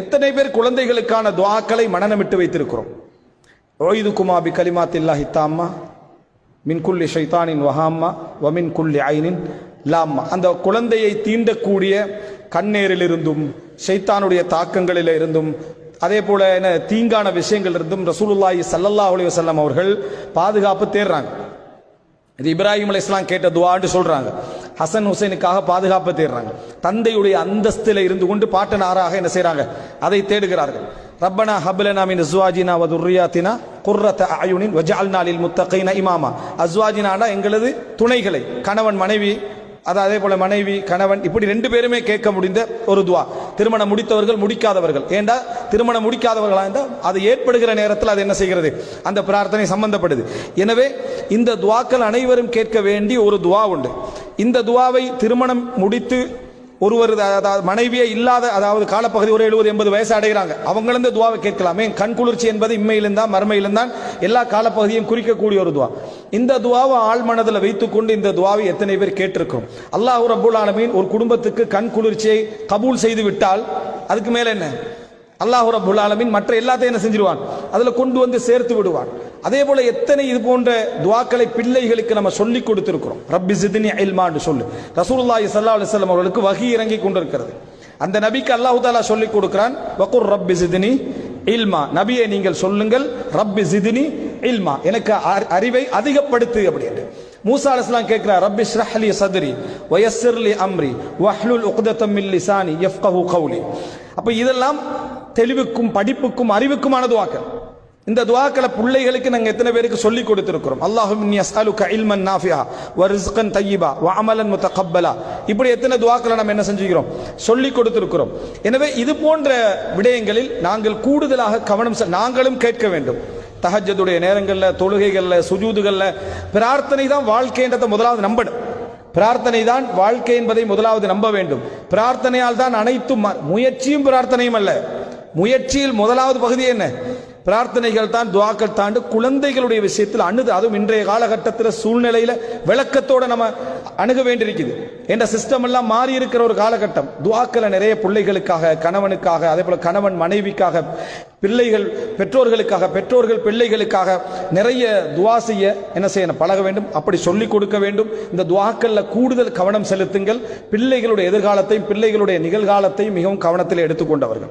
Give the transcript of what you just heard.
எத்தனை பேர் குழந்தைகளுக்கான துவாக்களை மனநமிட்டு வைத்திருக்கிறோம்? ஓய்து குமாபி கலிமாத்தில்லாஹி ஹித்தாம்மா மின் குல்லி ஷைத்தானின் வஹாம்மா வமின் குல்லி ஐனின் லாம்மா. அந்த குழந்தையை தீண்டக்கூடிய கண்ணேரிலிருந்தும் ஷைத்தானுடைய தாக்கங்களில் இருந்தும் அதே போல என்ன தீங்கான விஷயங்கள் இருந்தும் ரசூலுல்லாஹி சல்லல்லா அலி வசல்லம் அவர்கள் பாதுகாப்பு தேடுறாங்க. இது இப்ராஹிம் அலைஹிஸ்ஸலாம் கேட்ட துவான்னு சொல்றாங்க. ஹசன் ஹுசைனுக்காக பாதுகாப்பை தேடுறாங்க. தந்தையுடைய அந்தஸ்தில் இருந்து கொண்டு பாட்டனாராக என்ன செய்கிறாங்க அதை தேடுகிறார்கள். ரப்பனா ஹபலனா மின் அஸ்வாஜினா வ துர்ரியாத்தினா குர்ரத அயுனின் வஜஅல்னா லில் இமாமா. அஸ்வாஜினானா எங்களது துணைகளை கணவன் மனைவி அது அதே போல மனைவி கணவன் இப்படி ரெண்டு பேருமே கேட்க முடிந்த ஒரு துவா. திருமணம் முடித்தவர்கள் முடிக்காதவர்கள். ஏண்டா? திருமணம் முடிக்காதவர்களா இருந்தால் அது ஏற்படுகிற நேரத்தில் அது என்ன செய்கிறது? அந்த பிரார்த்தனை சம்பந்தப்படுது. எனவே இந்த துவாக்கள் அனைவரும் கேட்க வேண்டிய ஒரு துவா உண்டு. இந்த துவாவை திருமணம் முடித்து ஒருவர் அதாவது மனைவியே இல்லாத அதாவது காலப்பகுதி ஒரு எழுபது எண்பது வயசு அடைகிறாங்க. அவங்களும் இந்த துவாவை கேட்கலாமே. கண் குளிர்ச்சி என்பது இம்மையிலும் தான் மறுமையிலும் தான் எல்லா காலப்பகுதியும் குறிக்கக்கூடிய ஒரு துவா. இந்த துவாவை ஆழ் மனதில் வைத்துக்கொண்டு இந்த துவாவை எத்தனை பேர் கேட்டிருக்கிறோம்? அல்லாஹ் ரபுல் ஆலமீன் ஒரு குடும்பத்துக்கு கண் குளிர்ச்சியை கபூல் செய்து விட்டால் அதுக்கு மேலே என்ன? அல்லாஹ் ரபுல் ஆலமின் மற்ற எல்லாத்தையும் என்ன செஞ்சிருவான்? அதில் கொண்டு வந்து சேர்த்து விடுவான். அதே போல எத்தனை இது போன்ற துவாக்களை பிள்ளைகளுக்கு நம்ம சொல்லி கொடுத்திருக்கிறோம். ரப்பி சிதினி அல்மான்னு சொல்லு. ரசூல்லாஹி சல்லா அலுவலம் அவர்களுக்கு வகி இறங்கி கொண்டிருக்கிறது. அந்த நபிக்கு அல்லாஹு தாலா சொல்லி கொடுக்கிறான் வகுர் ரப்பி சிதினி இல்மா. நபியை நீங்கள் சொல்லுங்கள் ரப்பி சிதினி இல்மா. எனக்கு அறிவை அதிகப்படுத்து அப்படின்னு மூசா அலிஸ்லாம் கேட்கிறார் ரப்பி ஷ்ரஹ்லி சதுரி வயஸ்ஸிர்லி அம்ரி வஹ்லுல் உக்தத்தம் மின் லிசானி யஃப்கஹு கௌலி. அப்ப இதெல்லாம் தெளிவுக்கும் படிப்புக்கும் அறிவுக்குமான துவாக்கள். இந்த துவாக்களை பிள்ளைகளுக்கு நாங்கள் எத்தனை பேருக்கு சொல்லி கொடுத்துருக்கிறோம்? அல்லாஹும் அஸ்அலுக இல்மன் நாஃபியா வ ரிஸ்கன் தய்யிபா வ அமலன் முத்தகப்பலா இப்படி எத்தனை துவாக்களை நம்ம என்ன செஞ்சுக்கிறோம்? சொல்லி கொடுத்துருக்கிறோம். எனவே இது போன்ற விடயங்களில் நாங்கள் கூடுதலாக கவனம் நாங்களும் கேட்க வேண்டும். தஹஜதுடைய நேரங்களில் தொழுகைகளில் சுஜூதுகளில் பிரார்த்தனை தான் வாழ்க்கைன்றதை முதலாவது நம்பணும். பிரார்த்தனை தான் வாழ்க்கை என்பதை முதலாவது நம்ப வேண்டும். பிரார்த்தனையால் தான் அனைத்தும் ம- முயற்சியும் பிரார்த்தனையும் அல்ல. முயற்சியில் முதலாவது பகுதி என்ன? பிரார்த்தனைகள் தான் துவாக்கள் தாண்டு குழந்தைகளுடைய விஷயத்தில் அணுது. அதுவும் இன்றைய காலகட்டத்தில் சூழ்நிலையில விளக்கத்தோட நம்ம அணுக வேண்டியிருக்குது. என்ற சிஸ்டம் எல்லாம் மாறி இருக்கிற ஒரு காலகட்டம். துவாக்களை நிறைய பிள்ளைகளுக்காக கணவனுக்காக அதே போல கணவன் மனைவிக்காக பிள்ளைகள் பெற்றோர்களுக்காக பெற்றோர்கள் பிள்ளைகளுக்காக நிறைய துவா செய்ய என்ன செய்யணும்? பழக வேண்டும். அப்படி சொல்லிக் கொடுக்க வேண்டும். இந்த துவாக்கல்ல கூடுதல் கவனம் செலுத்துங்கள். பிள்ளைகளுடைய எதிர்காலத்தையும் பிள்ளைகளுடைய நிகழ்காலத்தையும் மிகவும் கவனத்தில் எடுத்துக்கொண்டவர்கள்.